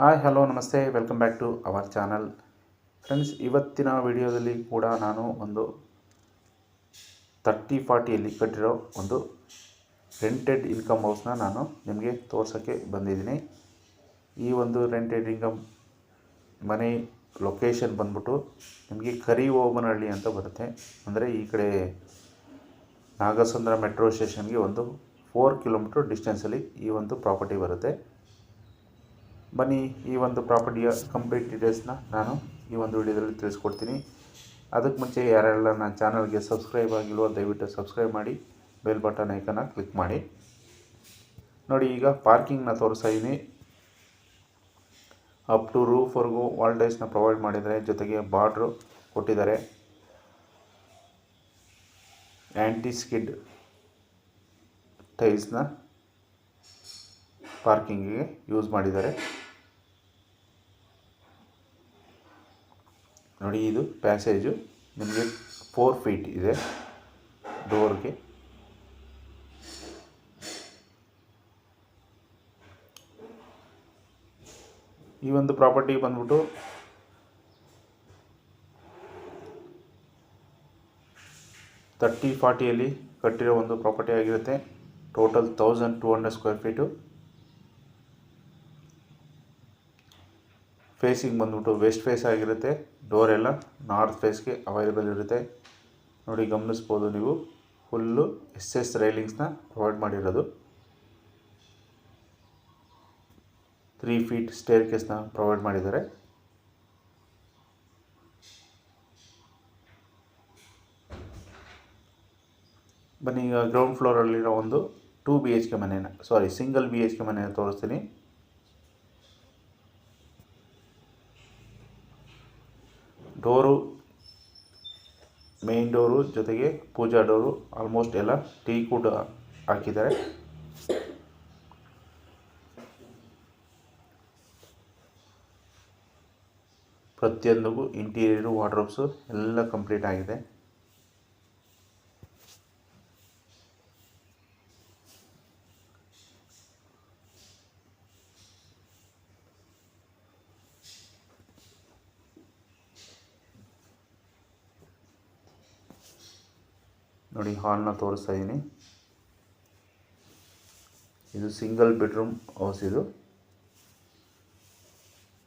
Hi, hello, ನಮಸ್ತೆ. Welcome back to our channel friends ಇವತ್ತಿನ ವಿಡಿಯೋದಲ್ಲಿ ಕೂಡ ನಾನು ಒಂದು ತರ್ಟಿ ಫಾರ್ಟಿಯಲ್ಲಿ ಕಟ್ಟಿರೋ ಒಂದು ರೆಂಟೆಡ್ ಇನ್ಕಮ್ ಹೌಸ್ನ ನಾನು ನಿಮಗೆ ತೋರ್ಸೋಕ್ಕೆ ಬಂದಿದ್ದೀನಿ. ಈ ಒಂದು ರೆಂಟೆಡ್ ಇನ್ಕಮ್ ಮನೆ ಲೊಕೇಶನ್ ಬಂದ್ಬಿಟ್ಟು ನಿಮಗೆ ಕರಿ ಓಮನಹಳ್ಳಿ ಅಂತ ಬರುತ್ತೆ. ಅಂದರೆ ಈ ಕಡೆ ನಾಗಸಂದ್ರ ಮೆಟ್ರೋ ಸ್ಟೇಷನ್ಗೆ ಒಂದು ಫೋರ್ ಕಿಲೋಮೀಟ್ರ್ ಡಿಸ್ಟೆನ್ಸಲ್ಲಿ ಈ ಒಂದು ಪ್ರಾಪರ್ಟಿ ಬರುತ್ತೆ. ಬನ್ನಿ, ಈ ಒಂದು ಪ್ರಾಪರ್ಟಿಯ ಕಂಪ್ಲೀಟ್ ಡೀಟೇಲ್ಸ್ನ ನಾನು ಈ ಒಂದು ವಿಡಿಯೋದಲ್ಲಿ ತಿಳಿಸ್ಕೊಡ್ತೀನಿ. ಅದಕ್ಕೆ ಮುಂಚೆ ಯಾರೆಲ್ಲ ನನ್ನ ಚಾನಲ್ಗೆ ಸಬ್ಸ್ಕ್ರೈಬ್ ಆಗಿಲ್ವೋ, ದಯವಿಟ್ಟು ಸಬ್ಸ್ಕ್ರೈಬ್ ಮಾಡಿ, ಬೆಲ್ ಬಟನ್ ಐಕನ ಕ್ಲಿಕ್ ಮಾಡಿ. ನೋಡಿ, ಈಗ ಪಾರ್ಕಿಂಗ್ನ ತೋರಿಸ್ತಾ ಇದ್ದೀನಿ ಅಪ್ ಟು ರೂಫ್ವರೆಗೂ ವಾಲ್ಟೇಜ್ನ ಪ್ರೊವೈಡ್ ಮಾಡಿದ್ದಾರೆ ಜೊತೆಗೆ ಬಾರ್ಡ್ರು ಕೊಟ್ಟಿದ್ದಾರೆ. ಆ್ಯಂಟಿ ಸ್ಕಿಡ್ ಟೈಲ್ಸ್ನ ಪಾರ್ಕಿಂಗಿಗೆ ಯೂಸ್ ಮಾಡಿದ್ದಾರೆ. ನೋಡಿ ಇದು ಪ್ಯಾಸೇಜು ನಿಮಗೆ ಫೋರ್ ಫೀಟ್ ಇದೆ. ಡೋರ್ಗೆ ಈ ಒಂದು ಪ್ರಾಪರ್ಟಿ ಬಂದ್ಬಿಟ್ಟು ತರ್ಟಿ ಫಾರ್ಟಿಯಲ್ಲಿ ಕಟ್ಟಿರೋ ಒಂದು ಪ್ರಾಪರ್ಟಿ ಆಗಿರುತ್ತೆ. Total thousand two hundred square feet facing ಬಂದ್ಬಿಟ್ಟು ವೆಸ್ಟ್ ಫೇಸ್ ಆಗಿರುತ್ತೆ. ಡೋರ್ ಎಲ್ಲ ನಾರ್ತ್ ಫೇಸ್ಗೆ ಅವೈಲೇಬಲ್ ಇರುತ್ತೆ. ನೋಡಿ ಗಮನಿಸ್ಬೋದು ನೀವು. ಫುಲ್ಲು ಎಸ್ ಎಸ್ ರೈಲಿಂಗ್ಸ್ನ ಪ್ರೊವೈಡ್ ಮಾಡಿರೋದು. ತ್ರೀ ಫೀಟ್ ಸ್ಟೇರ್ ಕೇಸ್ನ ಪ್ರೊವೈಡ್ ಮಾಡಿದ್ದಾರೆ. ಬನ್ನಿ, ಈಗ ಗ್ರೌಂಡ್ ಫ್ಲೋರಲ್ಲಿರೋ ಒಂದು ಟೂ ಬಿ ಎಚ್ ಕೆ ಮನೇನ sorry single B H K ಮನೇನ ತೋರಿಸ್ತೀನಿ ಡೋರು ಡೋರು ಜೊತೆಗೆ ಪೂಜಾ ಡೋರು ಆಲ್ಮೋಸ್ಟ್ ಎಲ್ಲ ಟೀ ಕೂಡ ಹಾಕಿದ್ದಾರೆ. ಪ್ರತಿಯೊಂದಿಗೂ ಇಂಟೀರಿಯರು ವಾರ್ಡ್ರೋಬ್ಸು ಎಲ್ಲ ಕಂಪ್ಲೀಟ್ ಆಗಿದೆ. ನೋಡಿ ಹಾಲ್ನ ತೋರಿಸ್ತಾ ಇದ್ದೀನಿ ಇದು ಸಿಂಗಲ್ ಬೆಡ್ರೂಮ್ ಹೌಸ್ ಇದು.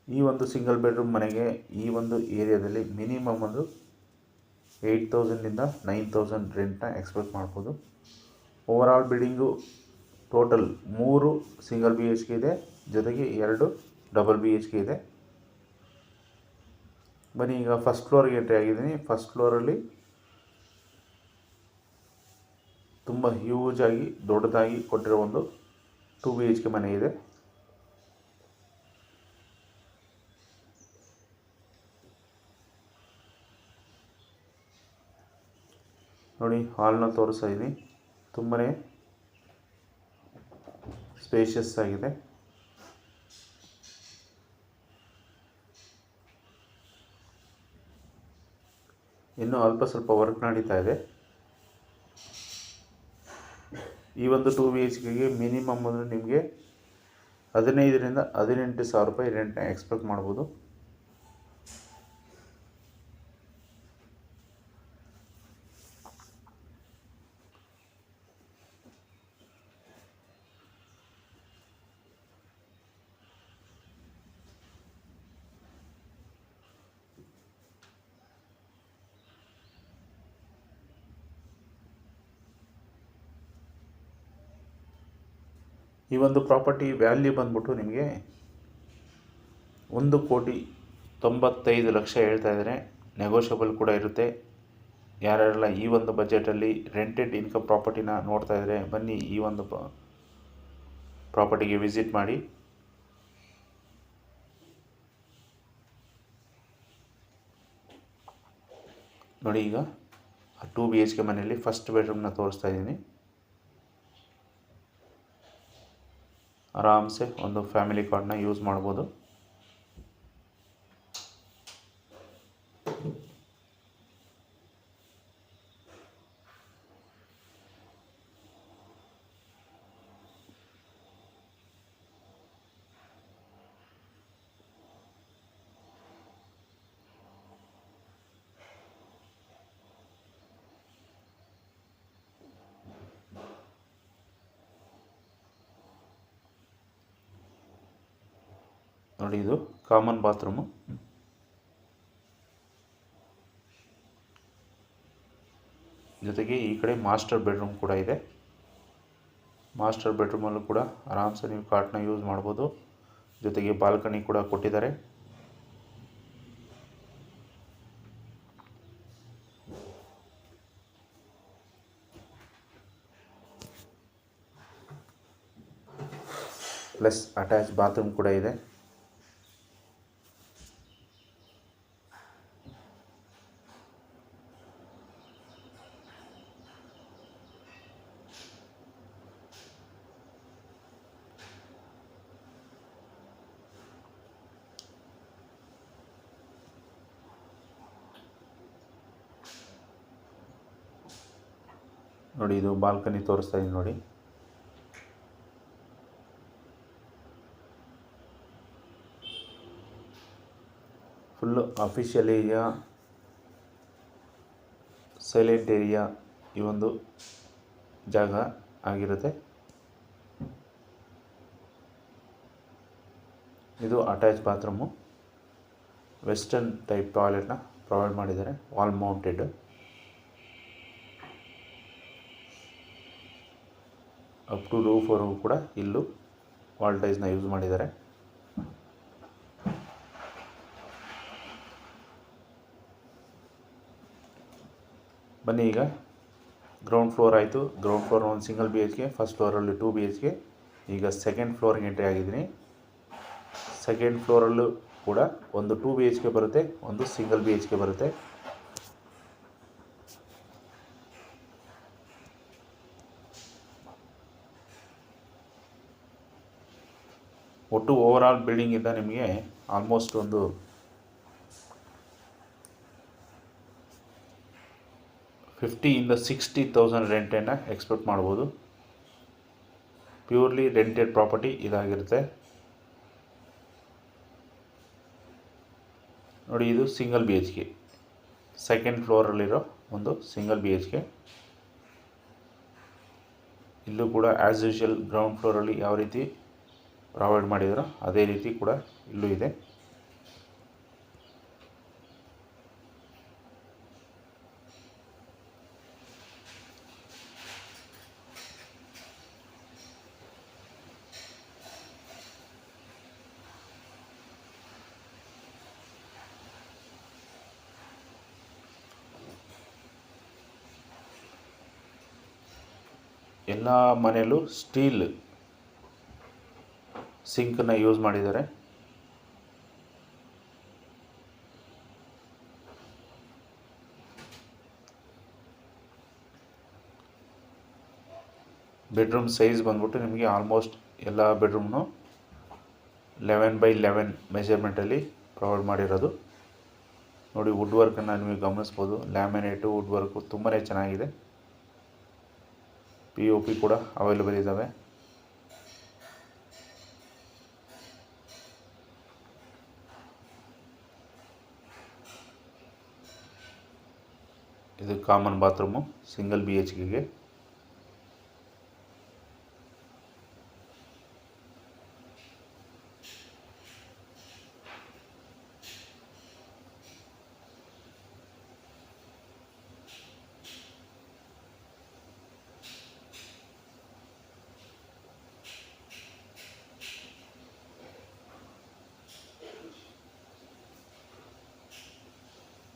ಈ ಒಂದು ಸಿಂಗಲ್ ಬೆಡ್ರೂಮ್ ಮನೆಗೆ ಈ ಒಂದು ಏರಿಯಾದಲ್ಲಿ ಮಿನಿಮಮ್ ಒಂದು ಏಯ್ಟ್ ತೌಸಂಡಿಂದ ನೈನ್ ತೌಸಂಡ್ ರೆಂಟ್ನ ಎಕ್ಸ್ಪೆಕ್ಟ್ ಮಾಡ್ಬೋದು. ಓವರಾಲ್ ಬಿಲ್ಡಿಂಗು ಟೋಟಲ್ ಮೂರು ಸಿಂಗಲ್ ಬಿ ಎಚ್ ಕೆ ಇದೆ. ಜೊತೆಗೆ ಎರಡು ಡಬಲ್ ಬಿ ಎಚ್ ಕೆ ಇದೆ. ಬನ್ನಿ, ಈಗ ಫಸ್ಟ್ ಫ್ಲೋರ್ಗೆ ಎಂಟ್ರಿ ಆಗಿದ್ದೀನಿ. ಫಸ್ಟ್ ಫ್ಲೋರಲ್ಲಿ ತುಂಬ ಆಗಿ, ದೊಡ್ಡದಾಗಿ ಕೊಟ್ಟಿರೋ ಒಂದು ಟೂ ಬಿ ಎಚ್ ಮನೆ ಇದೆ. ನೋಡಿ ಹಾಲ್ನ ತೋರಿಸ್ತಾ ಇದ್ದೀನಿ ತುಂಬಾ ಸ್ಪೇಷಿಯಸ್ ಆಗಿದೆ. ಇನ್ನೂ ಅಲ್ಪ ಸ್ವಲ್ಪ ವರ್ಕ್ ನಡೀತಾ ಇದೆ. ಈ ಒಂದು ಟೂ ಬಿ ಎಚ್ ಕೆಗೆ ಮಿನಿಮಮ್ ಅಂದರೆ ನಿಮಗೆ ಹದಿನೈದರಿಂದ ಹದಿನೆಂಟು ಸಾವಿರ ರೂಪಾಯಿ ರೆಂಟ್ನ ಎಕ್ಸ್ಪೆಕ್ಟ್ ಮಾಡ್ಬೋದು. ಈ ಒಂದು ಪ್ರಾಪರ್ಟಿ ವ್ಯಾಲ್ಯೂ ಬಂದ್ಬಿಟ್ಟು ನಿಮಗೆ ಒಂದು ಕೋಟಿ ತೊಂಬತ್ತೈದು ಲಕ್ಷ ಹೇಳ್ತಾ ಇದ್ದಾರೆ. ನೆಗೋಷಿಯಬಲ್ ಕೂಡ ಇರುತ್ತೆ. ಯಾರ್ಯಾರೆಲ್ಲ ಈ ಒಂದು ಬಜೆಟಲ್ಲಿ ರೆಂಟೆಡ್ ಇನ್ಕಮ್ ಪ್ರಾಪರ್ಟಿನ ನೋಡ್ತಾ ಇದ್ದಾರೆ ಬನ್ನಿ ಈ ಒಂದು ಪ್ರಾಪರ್ಟಿಗೆ ವಿಸಿಟ್ ಮಾಡಿ. ನೋಡಿ ಈಗ ಟೂ ಬಿ ಎಚ್ ಕೆ ಮನೆಯಲ್ಲಿ ಫಸ್ಟ್ ಬೆಡ್ರೂಮ್ನ ತೋರಿಸ್ತಾ ಇದ್ದೀನಿ. ಆರಾಮ್ಸೆ ಒಂದು ಫ್ಯಾಮಿಲಿ ಕಾರ್ಡ್ನ ಯೂಸ್ ಮಾಡ್ಬೋದು. ನೋಡಿ ಇದು ಕಾಮನ್ ಬಾತ್ರೂಮು ಜೊತೆಗೆ ಈ ಕಡೆ ಮಾಸ್ಟರ್ ಬೆಡ್ರೂಮ್ ಕೂಡ ಇದೆ. ಮಾಸ್ಟರ್ ಬೆಡ್ರೂಮಲ್ಲೂ ಕೂಡ ಆರಾಮ್ಸೆ ನೀವು ಕಾಟ್ನ ಯೂಸ್ ಮಾಡ್ಬೋದು. ಜೊತೆಗೆ ಬಾಲ್ಕನಿ ಕೂಡ ಕೊಟ್ಟಿದ್ದಾರೆ. ಪ್ಲಸ್ ಅಟ್ಯಾಚ್ ಬಾತ್ರೂಮ್ ಕೂಡ ಇದೆ. ನೋಡಿ, ಇದು ಬಾಲ್ಕನಿ ತೋರಿಸ್ತಾ ಇದ್ದೀನಿ ನೋಡಿ. Full official area silent area ಈ ಒಂದು ಜಾಗ ಆಗಿರುತ್ತೆ. ಇದು ಅಟ್ಯಾಚ್ ಬಾತ್ರೂಮು ವೆಸ್ಟರ್ನ್ ಟೈಪ್ ಟಾಯ್ಲೆಟ್ನ ಪ್ರೊವೈಡ್ ಮಾಡಿದ್ದಾರೆ ವಾಲ್ ಮೌಂಟೆಡ್ ಅಪ್ ಟು ರೂಫ್ವರೆಗೂ ಕೂಡ ಇಲ್ಲೂ ವಾಲ್ ಟೈಲ್ಸ್ನ ಯೂಸ್ ಮಾಡಿದ್ದಾರೆ. ಬನ್ನಿ ಈಗ ಗ್ರೌಂಡ್ ಫ್ಲೋರ್ ಆಯಿತು. ಗ್ರೌಂಡ್ ಫ್ಲೋರ್ ಒಂದು single B H K first ಫ್ಲೋರಲ್ಲಿ two B H K ಈಗ ಸೆಕೆಂಡ್ ಫ್ಲೋರ್ಗೆ ಎಂಟ್ರಿ ಆಗಿದ್ದೀನಿ. ಸೆಕೆಂಡ್ ಫ್ಲೋರಲ್ಲೂ ಕೂಡ ಒಂದು ಟೂ ಬಿ ಎಚ್ ಕೆ ಬರುತ್ತೆ, ಒಂದು ಸಿಂಗಲ್ ಬಿ ಎಚ್ ಕೆ ಬರುತ್ತೆ. ಒಟ್ಟು ಓವರ್ ಆಲ್ ಬಿಲ್ಡಿಂಗಿಂದ ನಿಮಗೆ ಆಲ್ಮೋಸ್ಟ್ ಒಂದು ಫಿಫ್ಟಿಯಿಂದ ಸಿಕ್ಸ್ಟಿ ತೌಸಂಡ್ ರೆಂಟನ್ನು ಎಕ್ಸ್ಪೆಕ್ಟ್ ಮಾಡ್ಬೋದು ಪ್ಯೂರ್ಲಿ ರೆಂಟೆಡ್ ಪ್ರಾಪರ್ಟಿ ಇದಾಗಿರುತ್ತೆ. ನೋಡಿ ಇದು single B H K second ಫ್ಲೋರಲ್ಲಿರೋ ಒಂದು ಸಿಂಗಲ್ ಬಿ ಎಚ್ ಕೆ ಇಲ್ಲೂ ಕೂಡ ಆ್ಯಸ್ ಯೂಶುವಲ್ ಗ್ರೌಂಡ್ ಫ್ಲೋರಲ್ಲಿ ಯಾವ ರೀತಿ ಪ್ರೊವೈಡ್ ಮಾಡಿದ್ರು ಅದೇ ರೀತಿ ಕೂಡ ಇಲ್ಲೂ ಇದೆ. ಎಲ್ಲ ಮನೆಯಲ್ಲೂ ಸ್ಟೀಲ್ ಸಿಂಕನ್ನು ಯೂಸ್ ಮಾಡಿದ್ದಾರೆ. ಬೆಡ್ರೂಮ್ ಸೈಜ್ ಬಂದ್ಬಿಟ್ಟು ನಿಮಗೆ ಆಲ್ಮೋಸ್ಟ್ ಎಲ್ಲ ಬೆಡ್ರೂಮ್ನು ಲೆವೆನ್ ಬೈ ಲೆವೆನ್ ಮೆಜರ್ಮೆಂಟಲ್ಲಿ ಪ್ರೊವೈಡ್ ಮಾಡಿರೋದು. ನೋಡಿ ವುಡ್ ವರ್ಕನ್ನು ನಿಮಗೆ ಗಮನಿಸ್ಬೋದು. ಲ್ಯಾಮಿನೇಟು ವುಡ್ ವರ್ಕು ತುಂಬಾ ಚೆನ್ನಾಗಿದೆ. ಪಿ ಪಿ ಕೂಡ ಅವೈಲೇಬಲ್ ಇದ್ದಾವೆ. ಇದು common bathroom single B H ಕೆಗೆ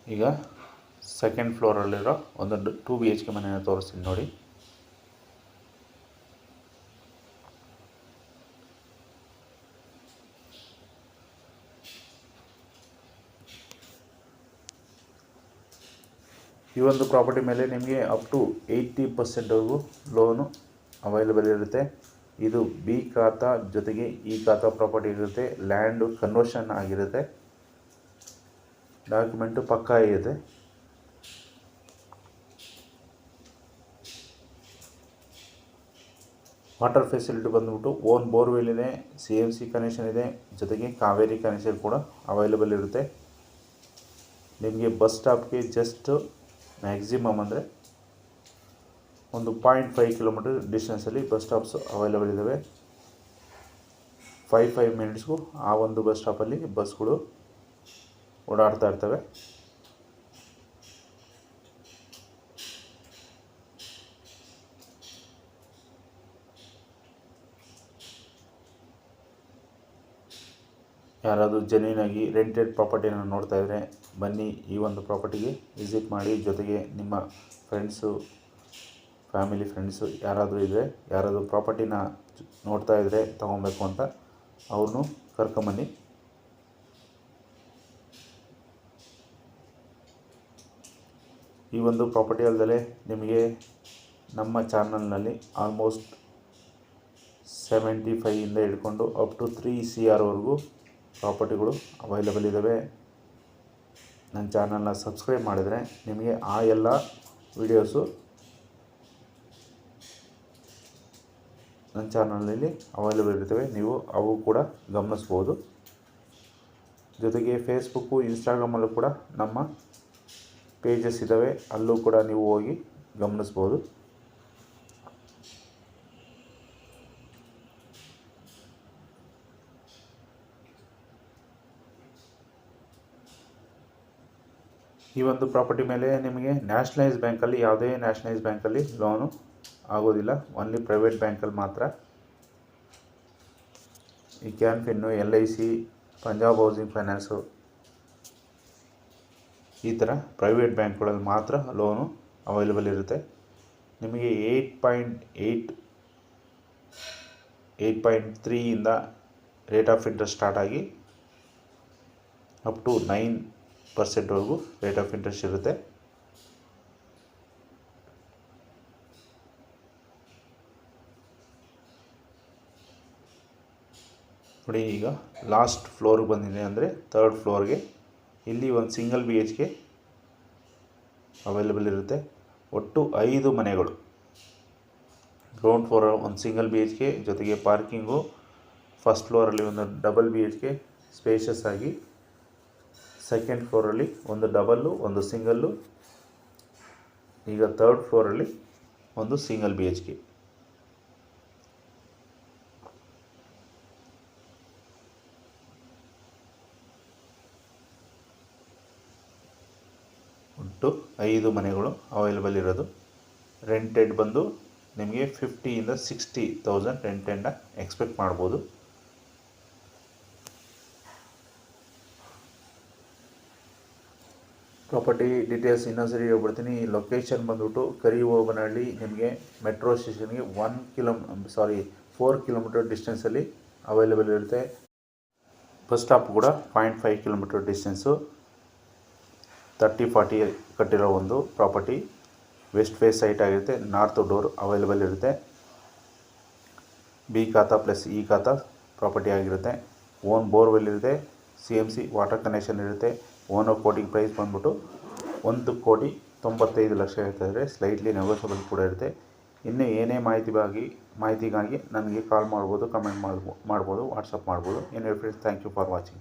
ಈಗ ಸೆಕೆಂಡ್ ಫ್ಲೋರಲ್ಲಿರೋ ಒಂದು ಟೂ ಬಿ ಎಚ್ ಕೆ ಮನೆಯನ್ನು ತೋರಿಸ್ತೀನಿ ನೋಡಿ. ಈ ಒಂದು ಪ್ರಾಪರ್ಟಿ ಮೇಲೆ ನಿಮಗೆ ಅಪ್ ಟು ಏಯ್ಟಿ ಪರ್ಸೆಂಟ್ವರೆಗೂ ಲೋನು ಅವೈಲೇಬಲ್ ಇರುತ್ತೆ. ಇದು ಬಿ ಖಾತಾ ಜೊತೆಗೆ ಈ ಖಾತಾ ಪ್ರಾಪರ್ಟಿ ಇರುತ್ತೆ. ಲ್ಯಾಂಡು ಕನ್ವರ್ಷನ್ ಆಗಿರುತ್ತೆ. ಡಾಕ್ಯುಮೆಂಟು ಪಕ್ಕಾ ಇದೆ. ವಾಟರ್ ಫೆಸಿಲಿಟಿ ಬಂದುಬಿಟ್ಟು ಓನ್ ಬೋರ್ವೆಲ್ ಇದೆ ಸಿ ಎಂ ಸಿ ಕನೆಕ್ಷನ್ ಇದೆ, ಜೊತೆಗೆ ಕಾವೇರಿ ಕನೆಕ್ಷನ್ ಕೂಡ ಅವೈಲೇಬಲ್ ಇರುತ್ತೆ. ನಿಮಗೆ ಬಸ್ ಸ್ಟಾಪ್ಗೆ ಜಸ್ಟ್ ಮ್ಯಾಕ್ಸಿಮಮ್ ಅಂದರೆ ಒಂದು ಪಾಯಿಂಟ್ ಫೈವ್ ಕಿಲೋಮೀಟರ್ ಡಿಸ್ಟೆನ್ಸಲ್ಲಿ ಬಸ್ ಸ್ಟಾಪ್ಸ್ ಅವೈಲೇಬಲ್ ಇದ್ದಾವೆ ಫೈವ್ ಫೈವ್ ಮಿನಿಟ್ಸ್ಗೂ ಆ ಒಂದು ಬಸ್ ಸ್ಟಾಪಲ್ಲಿ ಬಸ್ಗಳು ಓಡಾಡ್ತಾ ಇರ್ತವೆ. ಯಾರಾದರೂ ಜೆನ್ಯೂನಾಗಿ ರೆಂಟೆಡ್ ಪ್ರಾಪರ್ಟಿನ ನೋಡ್ತಾ ಇದ್ದರೆ ಬನ್ನಿ ಈ ಒಂದು ಪ್ರಾಪರ್ಟಿಗೆ ವಿಸಿಟ್ ಮಾಡಿ ಜೊತೆಗೆ ನಿಮ್ಮ ಫ್ರೆಂಡ್ಸು ಫ್ಯಾಮಿಲಿ ಫ್ರೆಂಡ್ಸು ಯಾರಾದರೂ ಇದ್ದರೆ ಯಾರಾದರೂ ಪ್ರಾಪರ್ಟಿನ ನೋಡ್ತಾ ಇದ್ದರೆ ತೊಗೊಬೇಕು ಅಂತ ಅವ್ರನ್ನೂ ಕರ್ಕೊಂಬನ್ನಿ. ಈ ಒಂದು ಪ್ರಾಪರ್ಟಿ ಅಲ್ಲದೆ ನಿಮಗೆ ನಮ್ಮ ಚಾನಲ್ನಲ್ಲಿ ಆಲ್ಮೋಸ್ಟ್ ಸೆವೆಂಟಿ ಫೈಯಿಂದ ಹಿಡ್ಕೊಂಡು ಅಪ್ ಟು ತ್ರೀ ಸಿ ಆರ್ವರೆಗೂ ಪ್ರಾಪರ್ಟಿಗಳು ಅವೈಲೇಬಲ್ ಇದ್ದಾವೆ ನನ್ನ ಚಾನಲ್ನ ಸಬ್ಸ್ಕ್ರೈಬ್ ಮಾಡಿದರೆ ನಿಮಗೆ ಆ ಎಲ್ಲ ವಿಡಿಯೋಸು ನನ್ನ ಚಾನಲಲ್ಲಿ ಅವೈಲೇಬಲ್ ಇರ್ತವೆ. ನೀವು ಅವು ಕೂಡ ಗಮನಿಸ್ಬೋದು. ಜೊತೆಗೆ ಫೇಸ್ಬುಕ್ಕು ಇನ್ಸ್ಟಾಗ್ರಾಮಲ್ಲೂ ಕೂಡ ನಮ್ಮ ಪೇಜಸ್ ಇದ್ದಾವೆ ಅಲ್ಲೂ ಕೂಡ ನೀವು ಹೋಗಿ ಗಮನಿಸ್ಬೋದು. ಈ ಒಂದು ಪ್ರಾಪರ್ಟಿ ಮೇಲೆ ನಿಮಗೆ ನ್ಯಾಷನಲೈಸ್ ಬ್ಯಾಂಕಲ್ಲಿ ಯಾವುದೇ ನ್ಯಾಷನಲೈಸ್ ಬ್ಯಾಂಕಲ್ಲಿ ಲೋನು ಆಗೋದಿಲ್ಲ. ಓನ್ಲಿ ಪ್ರೈವೇಟ್ ಬ್ಯಾಂಕಲ್ಲಿ ಮಾತ್ರ. ಈ Canfin L I C, Punjab housing finance ಈ ಥರ ಪ್ರೈವೇಟ್ ಬ್ಯಾಂಕ್ಗಳಲ್ಲಿ ಮಾತ್ರ ಲೋನು ಅವೈಲೇಬಲ್ ಇರುತ್ತೆ. ನಿಮಗೆ eight point eight eight point ತ್ರೀಯಿಂದ rate of interest start ಆಗಿ ಅಪ್ ಟು ನೈನ್ ಪರ್ಸೆಂಟ್ವರೆಗೂ ರೇಟ್ ಆಫ್ ಇಂಟ್ರೆಸ್ಟ್ ಇರುತ್ತೆ. ನೋಡಿ ಈಗ ಲಾಸ್ಟ್ ಫ್ಲೋರ್ಗೆ ಬಂದಿದೆ ಅಂದರೆ ತರ್ಡ್ ಫ್ಲೋರ್ಗೆ ಇಲ್ಲಿ ಒಂದು single B H K available ಇರುತ್ತೆ. ಒಟ್ಟು ಐದು ಮನೆಗಳು. ಗ್ರೌಂಡ್ ಫ್ಲೋರ್ ಒಂದು ಸಿಂಗಲ್ ಬಿ ಎಚ್ ಕೆ ಜೊತೆಗೆ ಪಾರ್ಕಿಂಗು ಫಸ್ಟ್ ಫ್ಲೋರಲ್ಲಿ ಒಂದು double B H K spacious ಆಗಿ ಸೆಕೆಂಡ್ ಫ್ಲೋರಲ್ಲಿ ಒಂದು ಡಬಲ್ಲು ಒಂದು ಸಿಂಗಲ್ಲು ಈಗ ತರ್ಡ್ ಫ್ಲೋರಲ್ಲಿ ಒಂದು ಸಿಂಗಲ್ ಬಿ ಎಚ್ ಕೆ ಒಟ್ಟು ಐದು ಮನೆಗಳು ಅವೈಲೇಬಲ್ ಇರೋದು. ರೆಂಟೆಡ್ ಬಂದು ನಿಮಗೆ ಫಿಫ್ಟಿಯಿಂದ ಸಿಕ್ಸ್ಟಿ ತೌಸಂಡ್ ರೆಂಟೆಂಡ ಎಕ್ಸ್ಪೆಕ್ಟ್ ಮಾಡ್ಬೋದು. ಪ್ರಾಪರ್ಟಿ ಡೀಟೇಲ್ಸ್ ಇನ್ನೊಂದ್ಸರಿ ಹೇಳ್ಬಿಡ್ತೀನಿ. ಲೊಕೇಶನ್ ಬಂದ್ಬಿಟ್ಟು ಕರಿಹೋಬನಹಳ್ಳಿ, ನಿಮಗೆ ಮೆಟ್ರೋ ಸ್ಟೇಷನ್ಗೆ one kilo sorry four kilometre ಡಿಸ್ಟೆನ್ಸಲ್ಲಿ available ಇರುತ್ತೆ. ಬಸ್ ಸ್ಟಾಪ್ ಕೂಡ point five kilometre distance thirty forty ಕಟ್ಟಿರೋ ಒಂದು ಪ್ರಾಪರ್ಟಿ. ವೆಸ್ಟ್ ಫೇಸ್ ಸೈಟ್ ಆಗಿರುತ್ತೆ ನಾರ್ತ್ ಡೋರ್ ಅವೈಲೇಬಲ್ ಇರುತ್ತೆ. B khata plus E khata property ಆಗಿರುತ್ತೆ. ಓನ್ ಬೋರ್ವೆಲ್ ಇರುತ್ತೆ C M C water connection ಇರುತ್ತೆ. Own quoting price ಬಂದ್ಬಿಟ್ಟು ಒಂದು ಕೋಟಿ ತೊಂಬತ್ತೈದು ಲಕ್ಷ ಹೇಳ್ತಾ ಇದ್ದಾರೆ. ಸ್ಲೈಟ್ಲಿ ನೆಗೋಷಿಯಬಲ್ ಕೂಡ ಇರುತ್ತೆ. ಇನ್ನು ಏನೇ ಮಾಹಿತಿಗಾಗಿ ಮಾಹಿತಿಗಾಗಿ ನನಗೆ ಕಾಲ್ ಮಾಡ್ಬೋದು ಕಮೆಂಟ್ ಮಾಡ್ಬೋ, ಮಾಡ್ಬೋದು ವಾಟ್ಸಪ್ ಮಾಡ್ಬೋದು. ಏನು friends thank you for watching